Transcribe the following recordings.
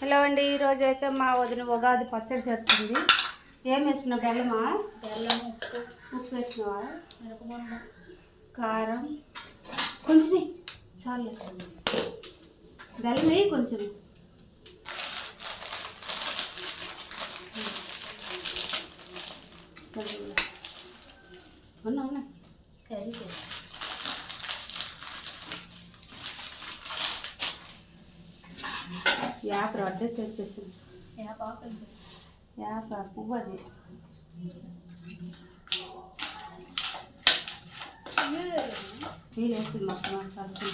Hello అండి ఈరోజు అయితే మా వదిన ఉగాది పచ్చడి చేస్తుంది. ఏం వేసినావు బెల్లమా? బెల్లం ఉప్పు ఉప్పు వేసినావా మిరపగుండ కారం. కొంచెమే చాలు. బెల్లం వేయి కొంచెం ఉన్నా ఉన్నా. యాప రొడ్డే తెచ్చేసింది. యాప పువ్వు అది. వేస్తుంది మొత్తం కలిపి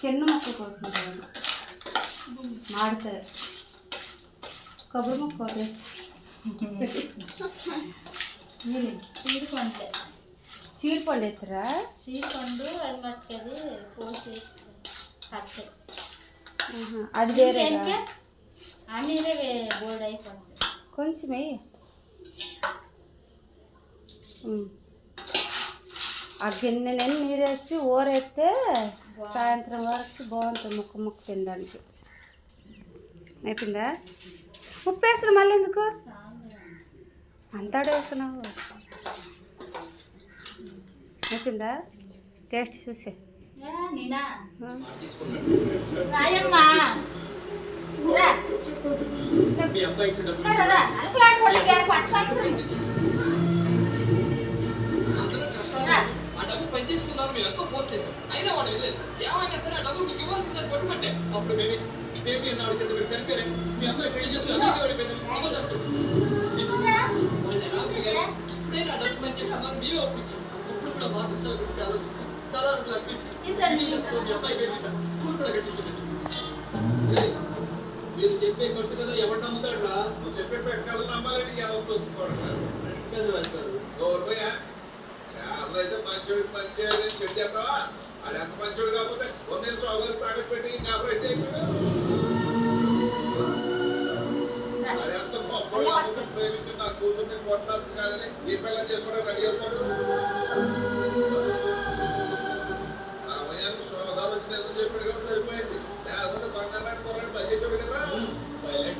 చిన్న మొక్క కోసుకుంటాను మాడితే కొబ్బరి మొక్క కొట్టేసి ఎత్తురా? చీడిపండు అది వేరే ఆ నీరే బోర్డు అయిపోతుంది కొంచెం వెయ్యి ఉమ్. ఆ గిన్నె నిండా నీరేసి ఊరేస్తే సాయంత్రం వరకు బాగుంటుంది ముక్క ముక్క తినడానికి. అయిపోయిందా? ఉప్పు వేసిన మళ్ళీ ఎందుకు? అంతా వేసినావు అయిపోయిందా టేస్ట్ చూసే నేనా ఆ. రాయమ్మా రా. మీ అబ్బాయి ఇచ్చిన డబ్బులు రా, రా. అలకలాడిపోండి, వేరే కొత్త సంవత్సరం. అందరూ కష్టాలు. రా. ఆ డబ్బు పని చేసుకుందాం మేము ఎంతో ఫోర్స్ చేశాం అయినా వాడు వెళ్ళలేదు ఏమైనా సరే ఆ డబ్బు మీకు ఇవ్వాల్సిందని పట్టుకుంటే అప్పుడు బేబీ బేబీ అన్నాడు మీరు చనిపోయారు మీ అమ్మాయి పెళ్ళి కూడా గురించి ఆలోచించి తలాలకు లక్షించి వీళ్ళతో మీ అబ్బాయి బేబీ స్కూల్ కూడా కట్టించండి మీరు చెప్పే కొట్టు కదా ఎవరు నమ్ముతాడు రా నువ్వు చెప్పే పెట్టాలని నమ్మాలని ఎవరు తొక్కుకోవడం కదా వెళ్తారు అసలు అయితే మంచోడికి మంచి చేయాలని చెడు చెప్పావా అది ఎంత మంచోడు కాకపోతే కొన్ని సోదరు తాగట్టు పెట్టి కాబట్టి అది ఎంత గొప్ప ప్రేమించి నా కూతుర్ని కొట్టాల్సి కాదని ఈ పిల్లలు చేసుకోవడానికి రెడీ అవుతాడు.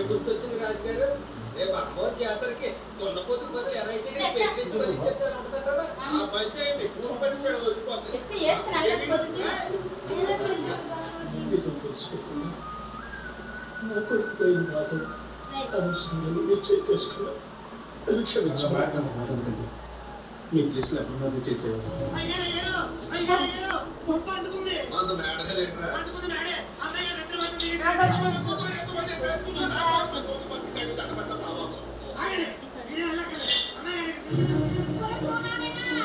పైలట్ గుర్తొచ్చింది రాజుగారు రేపు అమ్మవారి జాతరకి దున్నపోతులు బదులు ఎరైతే పేషెంట్ బలి చేస్తారు అనుకుంటారా ఆ పని చేయండి ఊరు పెడ. నిజం తెలుసుకోకుండా నా కొడుకు. అనవసరంగా మీ ప్లేస్లో ఎప్పుడున్నది చేసేవారు అంత మేడగా